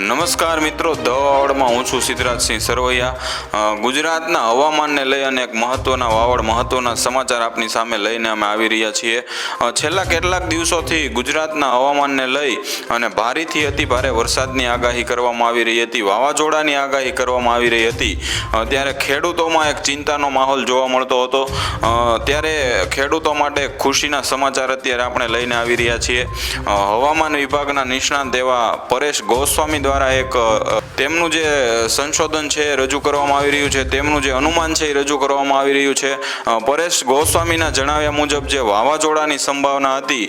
નમસ્કાર મિત્રો, દવાવડમાં હું છું સિદ્ધરાજસિંહ સરવૈયા. ગુજરાતના હવામાનને લઈ અને એક મહત્ત્વના વાવડ મહત્ત્વના સમાચાર આપની સામે લઈને અમે આવી રહ્યા છીએ. છેલ્લા કેટલાક દિવસોથી ગુજરાતના હવામાનને લઈ અને ભારેથી અતિ ભારે વરસાદની આગાહી કરવામાં આવી રહી હતી, વાવાઝોડાની આગાહી કરવામાં આવી રહી હતી. ત્યારે ખેડૂતોમાં એક ચિંતાનો માહોલ જોવા મળતો હતો. ત્યારે ખેડૂતો માટે ખુશીના સમાચાર અત્યારે આપણે લઈને આવી રહ્યા છીએ. હવામાન વિભાગના નિષ્ણાંત એવા પરેશ ગોસ્વામી દ્વારા એક તેમનું જે સંશોધન છે એ રજૂ કરવામાં આવી રહ્યું છે, તેમનું જે અનુમાન છે એ રજૂ કરવામાં આવી રહ્યું છે. પરેશ ગોસ્વામીના જણાવ્યા મુજબ જે વાવાઝોડાની સંભાવના હતી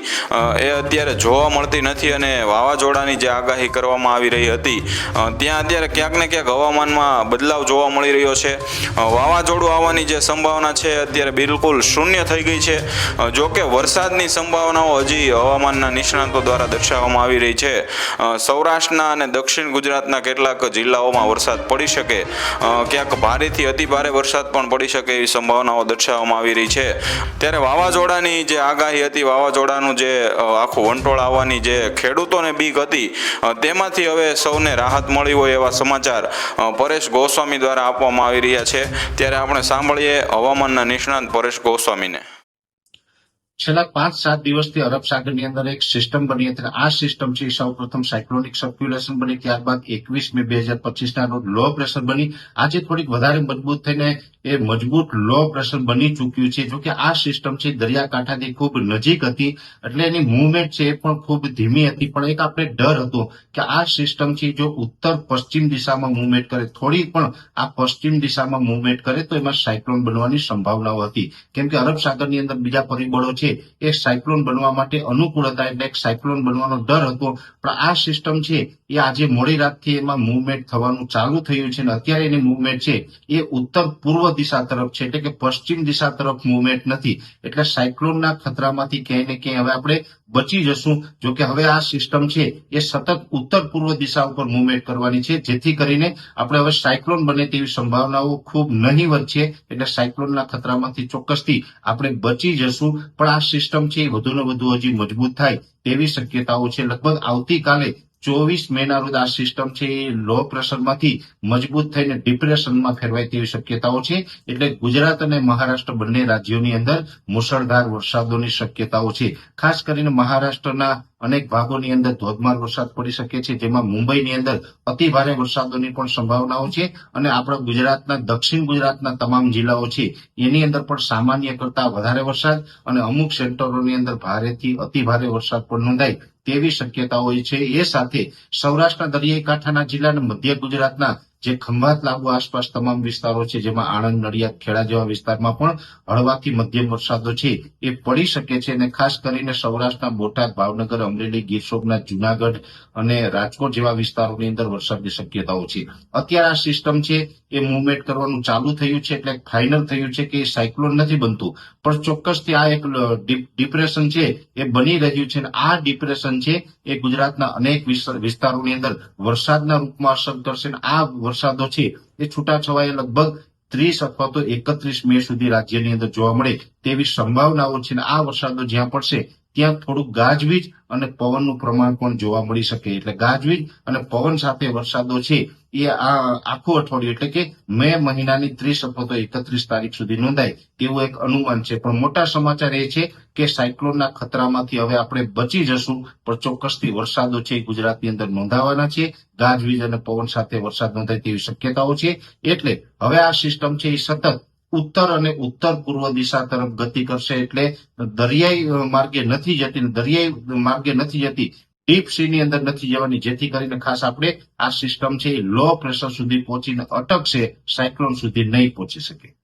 એ અત્યારે જોવા મળતી નથી અને વાવાઝોડાની જે આગાહી કરવામાં આવી રહી હતી ત્યાં અત્યારે ક્યાંક ને ક્યાંક હવામાનમાં બદલાવ જોવા મળી રહ્યો છે. વાવાઝોડું આવવાની જે સંભાવના છે અત્યારે બિલકુલ શૂન્ય થઈ ગઈ છે. જોકે વરસાદની સંભાવનાઓ હજી હવામાનના નિષ્ણાતો દ્વારા દર્શાવવામાં આવી રહી છે. સૌરાષ્ટ્રના અને દક્ષિણ ગુજરાતના કેટલાક જિલ્લાઓમાં વરસાદ પડી શકે. ક્યાંક ભારેથી અતિ ભારે વરસાદ પણ પડી શકે એવી સંભાવનાઓ દર્શાવવામાં આવી રહી છે. ત્યારે વાવાઝોડાની જે આગાહી હતી, વાવાઝોડાનું જે આખું વંટોળ આવવાની જે ખેડૂતોને બીક હતી તેમાંથી હવે સૌને રાહત મળી હોય એવા સમાચાર પરેશ ગોસ્વામી દ્વારા આપવામાં આવી રહ્યા છે. ત્યારે આપણે સાંભળીએ હવામાનના નિષ્ણાંત પરેશ ગોસ્વામીને. છેલ્લા પાંચ સાત દિવસથી અરબ સાગરની અંદર એક સિસ્ટમ બની હતી. આ સિસ્ટમ છે સૌ પ્રથમ સાયક્લોનિક સર્ક્યુલેશન બની. ત્યારબાદ એકવીસ મે બે હજાર પચીસ ના રોજ લો પ્રેશર બની. આજે થોડીક વધારે મજબૂત થઈને એ મજબૂત લો પ્રેશર બની ચૂક્યું છે. જોકે આ સિસ્ટમ છે દરિયાકાંઠાથી ખૂબ નજીક હતી, એટલે એની મુવમેન્ટ છે એ પણ ખૂબ ધીમી હતી. પણ એક આપણે ડર હતો કે આ સિસ્ટમ છે જો ઉત્તર પશ્ચિમ દિશામાં મુવમેન્ટ કરે, થોડી પણ આ પશ્ચિમ દિશામાં મુવમેન્ટ કરે, તો એમાં સાયક્લોન બનવાની સંભાવનાઓ હતી. કેમ કે અરબ સાગરની અંદર બીજા પરિબળો છે, એ સાયક્લોન બનવા માટે અનુકૂળ હતા, એટલે એક સાયક્લોન બનવાનો ડર હતો. પણ આ સિસ્ટમ છે, એ આજે મોડી રાતથી એમાં મુવમેન્ટ થવાનું ચાલુ થયું છે અને અત્યારે એની મુવમેન્ટ છે, એ ઉત્તર પૂર્વ દિશા તરફ છે એટલે કે પશ્ચિમ દિશા તરફ મુવમેન્ટ નથી. એટલે સાયક્લોનના ખતરામાંથી ક્યાંય ક્યાંય હવે આપણે બચી જશું. જો કે હવે આ સિસ્ટમ છે એ સતત ઉત્તર પૂર્વ દિશા ઉપર મુવમેન્ટ કરવાની છે. જેથી કરીને આપણે હવે સાયક્લોન બને તેવી સંભાવનાઓ ખૂબ નહીવત છે. એટલે સાયક્લોનના ખતરામાંથી ચોક્કસથી આપણે બચી જશું. પણ આ સિસ્ટમ છે એ વધુ ને વધુ હજી મજબૂત થાય તેવી શક્યતાઓ છે. લગભગ આવતીકાલે ચોવીસ મેના રોજ આ સિસ્ટમ છે એ લો પ્રેશરમાંથી મજબૂત થઈને ડિપ્રેશનમાં ફેરવાય તેવી શક્યતાઓ છે. એટલે ગુજરાત અને મહારાષ્ટ્ર બંને રાજ્યોની અંદર મુશળધાર વરસાદોની શક્યતાઓ છે. ખાસ કરીને મહારાષ્ટ્રના અનેક ભાગોની અંદર ધોધમાર વરસાદ પડી શકે છે, જેમાં મુંબઈની અંદર અતિ ભારે વરસાદોની પણ સંભાવનાઓ છે અને આપણા ગુજરાતના, દક્ષિણ ગુજરાતના તમામ જિલ્લાઓ છે, એની અંદર પણ સામાન્ય કરતા વધારે વરસાદ અને અમુક સેન્ટરોની અંદર ભારેથી અતિ ભારે વરસાદ પણ નોંધાય તેવી શક્યતાઓ છે. એ સાથે સૌરાષ્ટ્રના દરિયાઈ કાંઠાના જિલ્લા અને મધ્ય ગુજરાતના જે ખંભાત લાગુ આસપાસ તમામ વિસ્તારો છે, જેમાં આણંદ, નડિયાદ, ખેડા જેવા વિસ્તારમાં પણ હળવાથી મધ્યમ વરસાદો છે. એ પડી શકે છે અને ખાસ કરીને સૌરાષ્ટ્રના બોટાદ ભાવનગર, અમરેલી, ગીર સોમનાથ, જુનાગઢ અને રાજકોટ જેવા વિસ્તારોની અંદર વરસાદની શક્યતાઓ છે. અત્યારે આ સિસ્ટમ છે એ મુવમેન્ટ કરવાનું ચાલુ થયું છે એટલે ફાઇનલ થયું છે કે એ સાયક્લોન નથી બનતું. પણ ચોક્કસથી આ એક ડિપ્રેશન છે એ બની રહ્યું છે અને આ ડિપ્રેશન છે એ ગુજરાતના અનેક વિસ્ત- વિસ્તારોની અંદર વરસાદના રૂપમાં અસર કરશે અને આ વરસાદો છે એ છૂટાછવાયા લગભગ ત્રીસ અથવા તો એકત્રીસ મે સુધી રાજ્યની અંદર જોવા મળે તેવી સંભાવનાઓ છે અને આ વરસાદો જ્યાં પડશે ત્યાં થોડુંક ગાજવીજ અને પવનનું પ્રમાણ પણ જોવા મળી શકે. એટલે ગાજવીજ અને પવન સાથે વરસાદો છે એ આખું અઠવાડિયું, એટલે કે મે મહિનાની ત્રીસ અથવા તો એકત્રીસ તારીખ સુધી નોંધાય તેવું એક અનુમાન છે. પણ મોટા સમાચાર એ છે કે સાયક્લોનના ખતરામાંથી હવે આપણે બચી જશું, પણ ચોક્કસથી વરસાદો છે ગુજરાતની અંદર નોંધાવાના છે. ગાજવીજ અને પવન સાથે વરસાદ નોંધાય તેવી શક્યતાઓ છે. એટલે હવે આ સિસ્ટમ છે એ સતત ઉત્તર અને ઉત્તર પૂર્વ દિશા તરફ ગતિ કરશે, એટલે દરિયાઈ માર્ગે નથી જતી દરિયાઈ માર્ગે નથી જતી ડીપ સી ની અંદર નથી જવાની. જેથી કરીને ખાસ આપણે આ સિસ્ટમ છે એ લો પ્રેશર સુધી પહોંચીને અટકશે સાયક્લોન સુધી નહીં પહોંચી શકે.